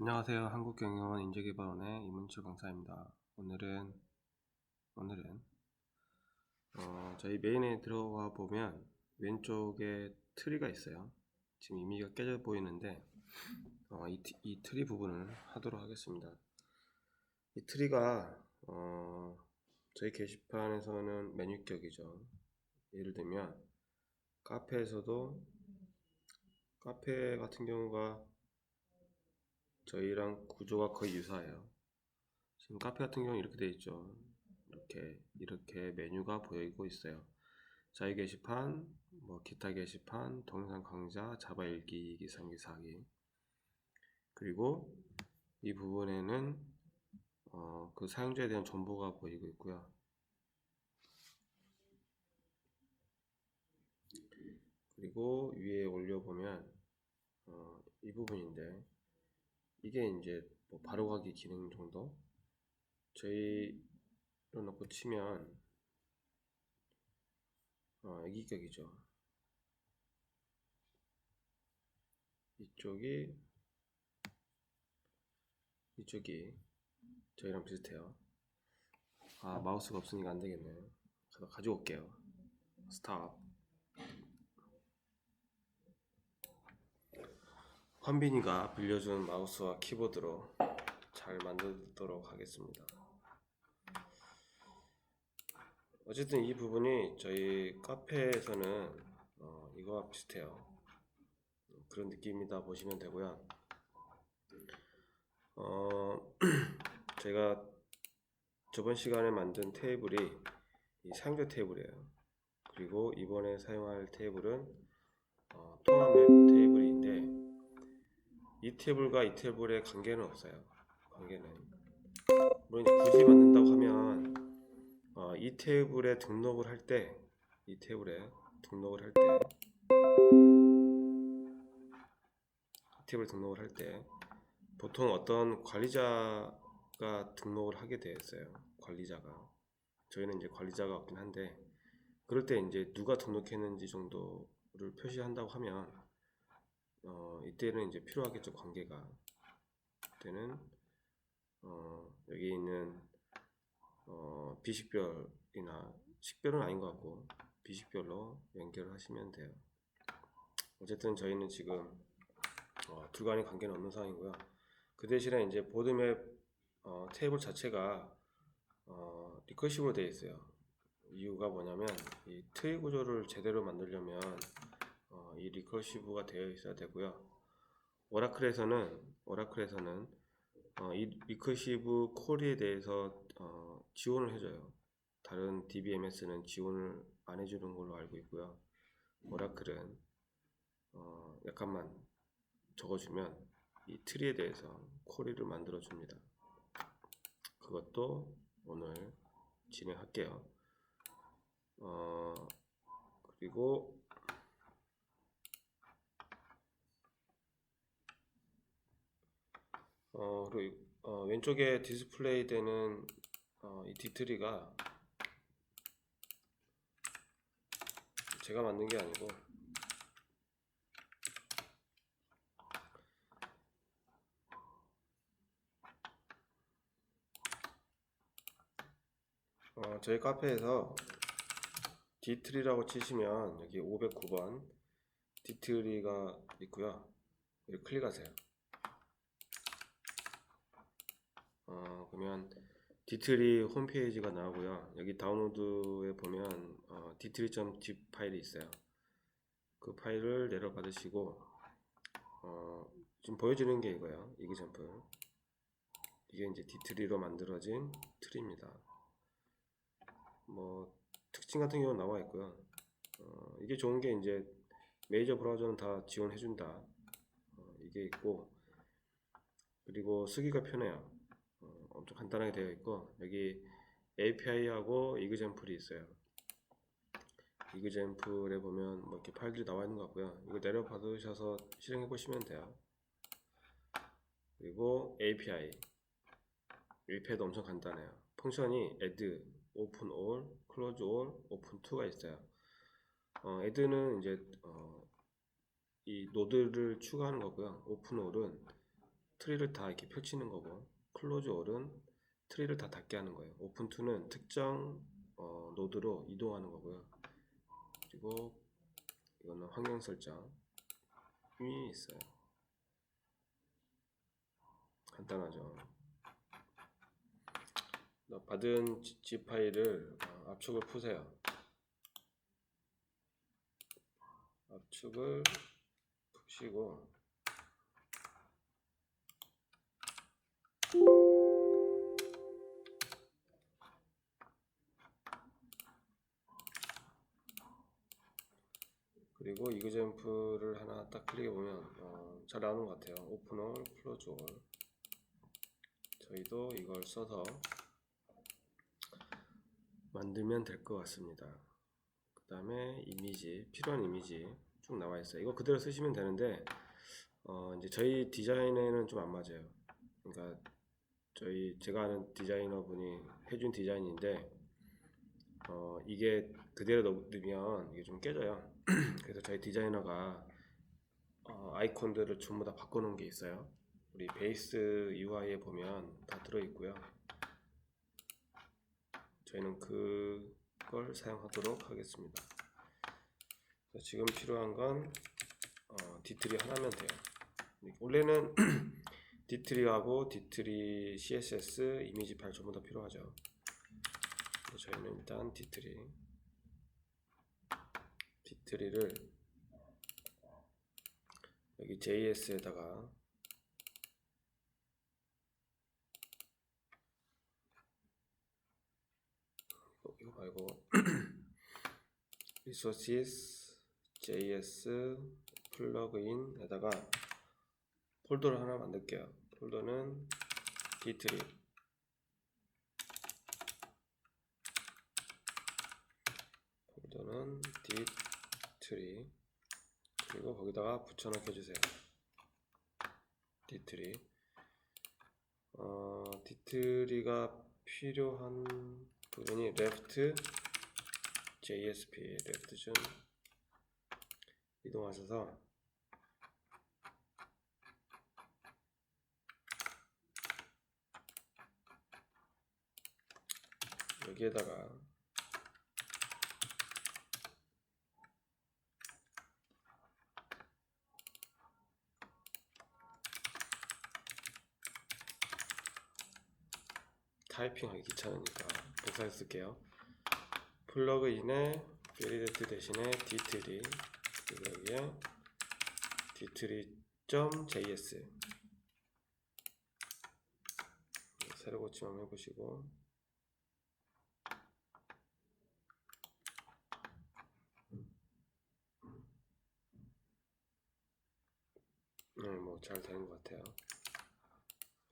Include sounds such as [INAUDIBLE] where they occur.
안녕하세요. 한국경영원 인재개발원의 이문철 강사입니다. 오늘은 오늘은 어, 저희 메인에 들어가 보면 왼쪽에 트리가 있어요. 지금 이미가 깨져 보이는데 어, 이, 티- 이 트리 부분을 하도록 하겠습니다. 이 트리가 어, 저희 게시판에서는 메뉴격이죠. 예를 들면 카페에서도 카페 같은 경우가 저희랑 구조가 거의 유사해요. 지금 카페 같은 경우 이렇게 돼 있죠. 이렇게 이렇게 메뉴가 보이고 있어요. 자유 게시판, 뭐 기타 게시판, 동영상 강좌, 자바 일기, 기상기 사기. 그리고 이 부분에는 어, 그 사용자에 대한 정보가 보이고 있고요. 그리고 위에 올려보면 어, 이 부분인데 이게 이제 뭐 바로가기 기능 정도? 저희로 놓고 치면 어, 애기격이죠. 이쪽이 이쪽이 저희랑 비슷해요. 아 마우스가 없으니까 안 되겠네요. 가서 가지고 올게요. 스탑 환빈이가 빌려준 마우스와 키보드로 잘 만들도록 하겠습니다. 어쨌든 이 부분이 저희 카페에서는 어, 이거와 비슷해요. 그런 느낌이다 보시면 되고요. 어, [CLEARS THROAT] 제가 저번 시간에 만든 테이블이 이 사용자 테이블이에요. 그리고 이번에 사용할 테이블은 어, 통합 맵 테이블인데 이 테이블과 이 테이블의 관계는 없어요. 관계는 물론 굳이 만든다고 하면 어, 이 테이블에 등록을 할 때 이 테이블에 등록을 할 때 테이블 등록을 할 때 보통 어떤 관리자가 등록을 하게 되어 있어요. 관리자가 저희는 이제 관리자가 없긴 한데 그럴 때 이제 누가 등록했는지 정도를 표시한다고 하면 어, 이때는 이제 필요하겠죠 관계가 이때는 어, 여기 있는 어, 비식별이나 식별은 아닌 것 같고 비식별로 연결을 하시면 돼요. 어쨌든 저희는 지금 어, 둘 간의 관계는 없는 상황이고요. 그 대신에 이제 보드맵 어, 테이블 자체가 어, 리커시브로 되어 있어요. 이유가 뭐냐면 이 트리 구조를 제대로 만들려면 어, 이 리커시브가 되어 있어야 되고요. 오라클에서는 오라클에서는 어, 이 리커시브 콜에 대해서 어, 지원을 해줘요. 다른 DBMS는 지원을 안 해주는 걸로 알고 있고요. 오라클은 어, 약간만 적어주면 이 트리에 대해서 콜리를 만들어 줍니다. 그것도 오늘 진행할게요. 어, 그리고 어, 그리고 이- 어, 왼쪽에 디스플레이 되는 어, 이 디트리가 제가 만든 게 아니고 어, 저희 카페에서 디트리라고 치시면 여기 509번 디트리가 있고요. 여기 클릭하세요. 어, 그러면 디트리 홈페이지가 나오고요. 여기 다운로드에 보면 어, 디트리.zip 파일이 있어요. 그 파일을 내려받으시고 어, 지금 보여주는 게 이거예요. 이그젠플. 이게 이제 디트리로 만들어진 트리입니다. 뭐 특징 같은 경우는 나와 있고요. 어, 이게 좋은 게 이제 메이저 브라우저는 다 지원해준다. 어, 이게 있고 그리고 쓰기가 편해요. 어, 엄청 간단하게 되어 있고 여기 API하고 이그젠플이 있어요. 이그젠플에 보면 뭐 이렇게 파일들이 나와 있는 것 같고요. 이거 내려 받으셔서 실행해 보시면 돼요. 그리고 API API도 엄청 간단해요. 펑션이 add, open all, close all, open to가 있어요. 어, add는 이제 어, 이 노드를 추가하는 거고요. open all은 트리를 다 이렇게 펼치는 거고 클로즈 올은 트리를 다 닫게 하는 거예요. 오픈 투는 특정 어, 노드로 이동하는 거고요. 그리고 이거는 환경 설정이 있어요. 간단하죠. 받은 G 파일을 어, 압축을 푸세요. 압축을 푸시고 그리고 이그젠플을 하나 딱 클릭해 보면 어, 잘 나오는 것 같아요. 오픈홀, 클로즈홀. 저희도 이걸 써서 만들면 될 것 같습니다. 그 다음에 이미지, 필요한 이미지 쭉 나와 있어요. 이거 그대로 쓰시면 되는데 어, 이제 저희 디자인에는 좀 안 맞아요. 그러니까 저희 제가 아는 디자이너 분이 해준 디자인인데 어, 이게 그대로 넣으면 이게 좀 깨져요. [CLEARS THROAT] 그래서 저희 디자이너가 어, 아이콘들을 전부 다 바꿔놓은 게 있어요. 우리 베이스 UI에 보면 다 들어있고요. 저희는 그걸 사용하도록 하겠습니다. 지금 필요한 건 어, 디트리 하나면 돼요. 원래는 [CLEARS THROAT] 디트리하고 디트리 CSS 이미지 파일 전부 다 필요하죠. 저희는 일단 디트리 디트리를 여기 JS에다가 이거, 말고 [CLEARS THROAT] resources js 플러그인에다가 폴더를 하나 만들게요. 폴더는 디트리 폴더는 디트리 그리고 거기다가 붙여넣기 해주세요. 디트리 어, 디트리가 필요한 부분이 left JSP left 좀 이동하셔서 여기에다가. 타이핑하기 귀찮으니까 복사해 쓸게요. 플러그인에 베리데트 대신에 디트리 여기에 디트리.js 새로 고침만 해보시고 네, 뭐 잘 되는 것 같아요.